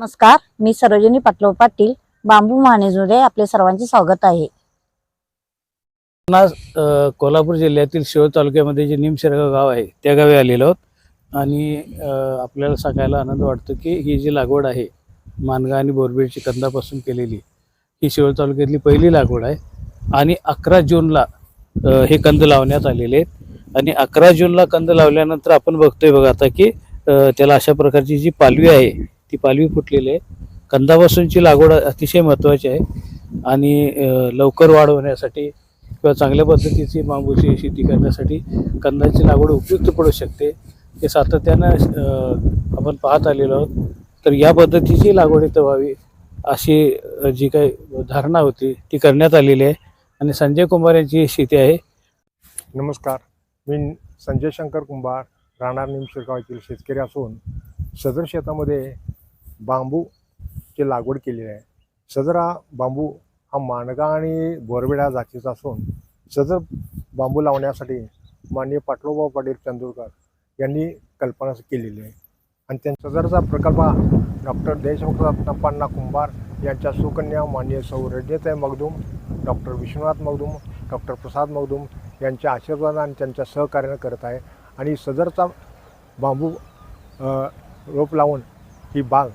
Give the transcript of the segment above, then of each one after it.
नमस्कार मी सरोजिनी पाटलो पाटील बांबू महानेजमध्ये आपले सर्वांचे स्वागत आहे. आज कोल्हापूर जिल्ह्यातील शिव तालुक्यामध्ये जे निमशिरगाव गाव आहे त्या गावी आलेलो आहोत. आणि आपल्याला सांगायला आनंद वाटतो की ही जी लागवड आहे मानगा आणि बोरबीडची कंदापासून केलेली ही शिव तालुक्यातली पहिली लागवड आहे. आणि अकरा जूनला हे कंद लावण्यात आलेले आहेत. आणि अकरा जूनला कंद लावल्यानंतर आपण बघतोय बघा आता की त्याला अशा प्रकारची जी पालवी आहे ती पालवी फुटलेली आहे. कंदापासूनची लागवड अतिशय महत्त्वाची आहे आणि लवकर वाढ होण्यासाठी किंवा चांगल्या पद्धतीची बांबूची शेती करण्यासाठी कंदाची लागवड उपयुक्त पडू शकते. हे सातत्यानं आपण पाहत आलेलो आहोत. तर या पद्धतीची लागवड इथं व्हावी अशी जी काही धारणा होती ती करण्यात आलेली आहे. आणि संजय कुंभार यांची शेती आहे. नमस्कार. मी संजय शंकर कुंभार राहणार निमशिरगाव येथील शेतकरी असून सदर शेतामध्ये बांबूची लागवड केलेली आहे. सदर हा बांबू हा माणगा आणि बोरबेडा जातीचा असून सदर बांबू लावण्यासाठी माननीय पाटलोबा पाटील चंदूरकर यांनी कल्पना केलेली आहे. आणि त्यांचा सदरचा प्रकल्प हा डॉक्टर देशमुख रत्नप्पांना कुंभार यांच्या सुकन्या माननीय सौ रजनीताई मगदूम डॉक्टर विश्वनाथ मगदूम डॉक्टर प्रसाद मगदूम यांच्या आशीर्वाद आणि त्यांच्या सहकार्यानं करत आहे. आणि सदरचा बांबू रोप लावून ही बाग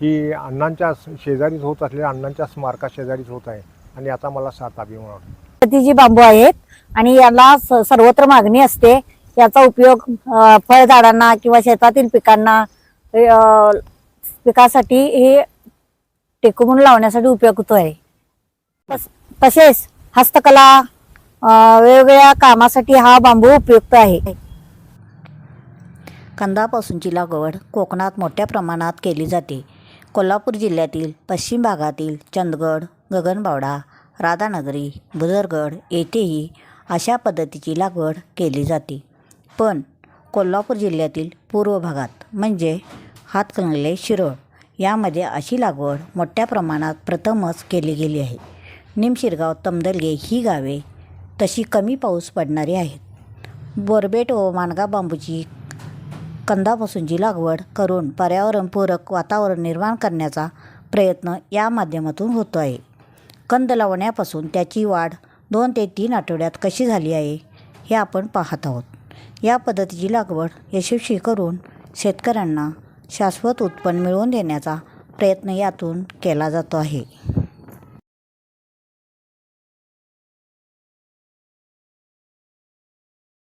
ही अण्णांच्या शेजारीच होत असलेल्या अण्णांच्या स्मारका शेजारीच होत आहे. आणि आता मला सात अभिमान वाटतो प्रकारची जी बांबू आहेत आणि याला स- सर्वत्र मागणी असते. याचा उपयोग फळझाडांना किंवा शेतातील पिकांना पिकासाठी हे टेकू म्हणून लावण्यासाठी उपयोग होतो आहे तस- तसेच हस्तकला वेगवेगळ्या कामासाठी हा बांबू उपयुक्त आहे. कंदापासूनची लागवड कोकणात मोठ्या प्रमाणात केली जाते. कोल्हापूर जिल्ह्यातील पश्चिम भागातील चंदगड गगनबावडा राधानगरी बुजरगड येथेही अशा पद्धतीची लागवड केली जाते. पण कोल्हापूर जिल्ह्यातील पूर्व भागात म्हणजे हातकणंगले शिरोळ यामध्ये अशी लागवड मोठ्या प्रमाणात प्रथमच केली गेली आहे. निमशिरगाव तमदलगे ही गावे तशी कमी पाऊस पडणारी आहेत. बोरबेट व माणगा बांबूची कंदापासूनची लागवड करून पर्यावरणपूरक वातावरण निर्माण करण्याचा प्रयत्न या माध्यमातून होतो आहे. कंद लावण्यापासून त्याची वाढ दोन ते तीन आठवड्यात कशी झाली आहे हे आपण पाहत आहोत. या पद्धतीची लागवड यशस्वी करून शेतकऱ्यांना शाश्वत उत्पन्न मिळवून देण्याचा प्रयत्न यातून केला जातो आहे.